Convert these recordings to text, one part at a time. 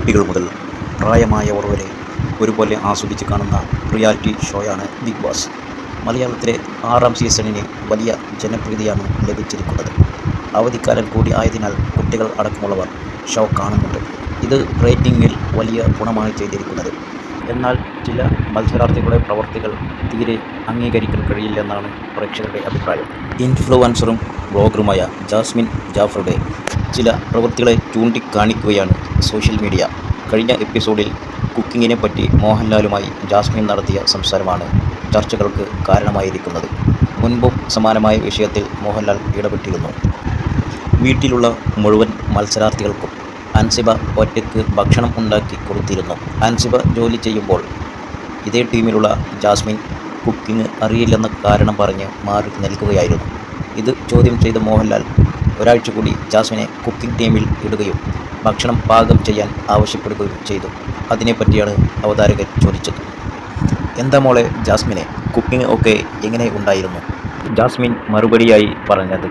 കുട്ടികൾ മുതൽ പ്രായമായവർ വരെ ഒരുപോലെ ആസ്വദിച്ച് കാണുന്ന റിയാലിറ്റി ഷോയാണ് ബിഗ് ബോസ്. മലയാളത്തിലെ ആറാം സീസണിന് വലിയ ജനപ്രീതിയാണ് ലഭിച്ചിരിക്കുന്നത്. അവധിക്കാലം കൂടി ആയതിനാൽ കുട്ടികൾ അടക്കമുള്ളവർ ഷോ കാണുന്നുണ്ട്. ഇത് റേറ്റിംഗിൽ വലിയ ഗുണമാണ് ചെയ്തിരിക്കുന്നത്. എന്നാൽ ചില മത്സരാർത്ഥികളുടെ പ്രവർത്തികൾ തീരെ അംഗീകരിക്കാൻ കഴിയില്ലെന്നാണ് പ്രേക്ഷകരുടെ അഭിപ്രായം. ഇൻഫ്ലുവൻസറും ബ്ലോഗറുമായ ജാസ്മിൻ ജാഫറുടെ ചില പ്രവൃത്തികളെ ചൂണ്ടിക്കാണിക്കുകയാണ് സോഷ്യൽ മീഡിയ. കഴിഞ്ഞ എപ്പിസോഡിൽ കുക്കിങ്ങിനെ പറ്റി മോഹൻലാലുമായി ജാസ്മിൻ നടത്തിയ സംസാരമാണ് ചർച്ചകൾക്ക് കാരണമായിരിക്കുന്നത്. മുൻപും സമാനമായ വിഷയത്തിൽ മോഹൻലാൽ ഇടപെട്ടിരുന്നു. വീട്ടിലുള്ള മുഴുവൻ മത്സരാർത്ഥികൾക്കും അൻസിബ ഒറ്റയ്ക്ക് ഭക്ഷണം ഉണ്ടാക്കി കൊടുത്തിരുന്നു. അൻസിബ ജോലി ചെയ്യുമ്പോൾ ഇതേ ടീമിലുള്ള ജാസ്മിൻ കുക്കിംഗ് അറിയില്ലെന്ന കാരണം പറഞ്ഞ് മാറി നിൽക്കുകയായിരുന്നു. ഇത് ചോദ്യം ചെയ്ത മോഹൻലാൽ ഒരാഴ്ച കൂടി ജാസ്മിനെ കുക്കിംഗ് ടീമിൽ ഇടുകയും ഭക്ഷണം പാകം ചെയ്യാൻ ആവശ്യപ്പെടുകയും ചെയ്തു. അതിനെപ്പറ്റിയാണ് അവതാരകൻ ചോദിച്ചത്. എന്താ മോളെ ജാസ്മിനെ കുക്കിംഗ് ഒക്കെ എങ്ങനെ ഉണ്ടായിരുന്നു? ജാസ്മിൻ മറുപടിയായി പറഞ്ഞത്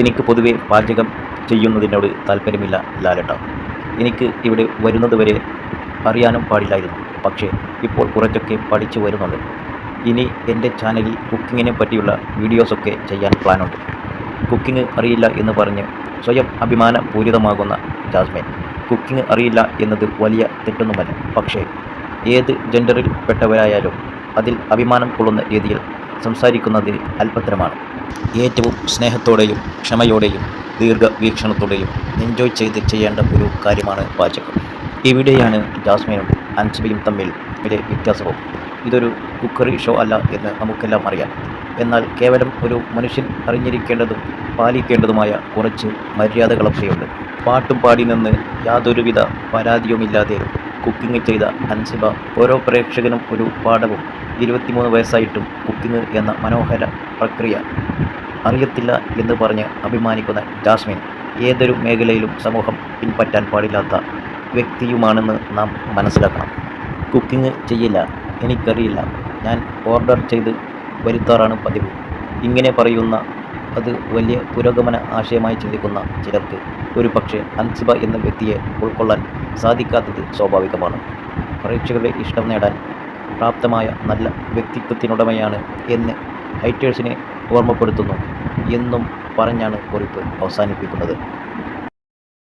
എനിക്ക് പൊതുവെ പാചകം ചെയ്യുന്നതിനോട് താല്പര്യമില്ല ലാലട്ട. എനിക്ക് ഇവിടെ വരുന്നതുവരെ അറിയാനും പാടില്ലായിരുന്നു. പക്ഷേ ഇപ്പോൾ കുറച്ചൊക്കെ പഠിച്ചു വരുന്നുണ്ട്. ഇനി എന്റെ ചാനലിൽ കുക്കിങ്ങിനെ പറ്റിയുള്ള വീഡിയോസൊക്കെ ചെയ്യാൻ പ്ലാനുണ്ട്. കുക്കിംഗ് അറിയില്ല എന്ന് പറഞ്ഞ് സ്വയം അഭിമാനപൂരിതമാകുന്ന ജാസ്മിൻ. കുക്കിംഗ് അറിയില്ല എന്നത് വലിയ തെറ്റൊന്നുമല്ല. പക്ഷേ ഏത് ജെൻഡറിൽ പെട്ടവരായാലും അതിൽ അഭിമാനം കൊള്ളുന്ന രീതിയിൽ സംസാരിക്കുന്നത് അല്പത്തരമാണ്. ഏറ്റവും സ്നേഹത്തോടെയും ക്ഷമയോടെയും ദീർഘവീക്ഷണത്തോടെയും എൻജോയ് ചെയ്ത് ചെയ്യേണ്ട ഒരു കാര്യമാണ് പാചകം. ഇവിടെയാണ് ജാസ്മിനും അൻസബിയും തമ്മിൽ വലിയ വ്യത്യാസവും. ഇതൊരു കുക്കറി ഷോ അല്ല എന്ന് നമുക്കെല്ലാം അറിയാം. എന്നാൽ കേവലം ഒരു മനുഷ്യൻ അറിഞ്ഞിരിക്കേണ്ടതും പാലിക്കേണ്ടതുമായ കുറച്ച് മര്യാദകളൊക്കെയുണ്ട്. പാട്ടും പാടി നിന്ന് യാതൊരുവിധ പരാതിയുമില്ലാതെ കുക്കിംഗ് ചെയ്ത അൻസിബ ഓരോ പ്രേക്ഷകനും ഒരു പാഠവും ഇരുപത്തിമൂന്ന് വയസ്സായിട്ടും കുക്കിംഗ് എന്ന മനോഹര പ്രക്രിയ അറിയത്തില്ല എന്ന് പറഞ്ഞ് അഭിമാനിക്കുന്ന ജാസ്മിൻ ഏതൊരു മേഖലയിലും സമൂഹം പിൻപറ്റാൻ പാടില്ലാത്ത വ്യക്തിയുമാണെന്ന് നാം മനസ്സിലാക്കണം. കുക്കിംഗ് ചെയ്യില്ല എനിക്കറിയില്ല. ഞാൻ ഓർഡർ ചെയ്ത് വരുത്താറാണ് പതിവ്. ഇങ്ങനെ പറയുന്ന അത് വലിയ പുരോഗമന ആശയമായി ചിന്തിക്കുന്ന ചിലർക്ക് ഒരു പക്ഷേ അൻസിബ എന്ന വ്യക്തിയെ ഉൾക്കൊള്ളാൻ സാധിക്കാത്തത് സ്വാഭാവികമാണ്. പ്രേക്ഷകരുടെ ഇഷ്ടം നേടാൻ പ്രാപ്തമായ നല്ല വ്യക്തിത്വത്തിനുടമയാണ് എന്ന് ഹൈറ്റേഴ്സിനെ ഓർമ്മപ്പെടുത്തുന്നു എന്നും പറഞ്ഞാണ് കുറിപ്പ് അവസാനിപ്പിക്കുന്നത്.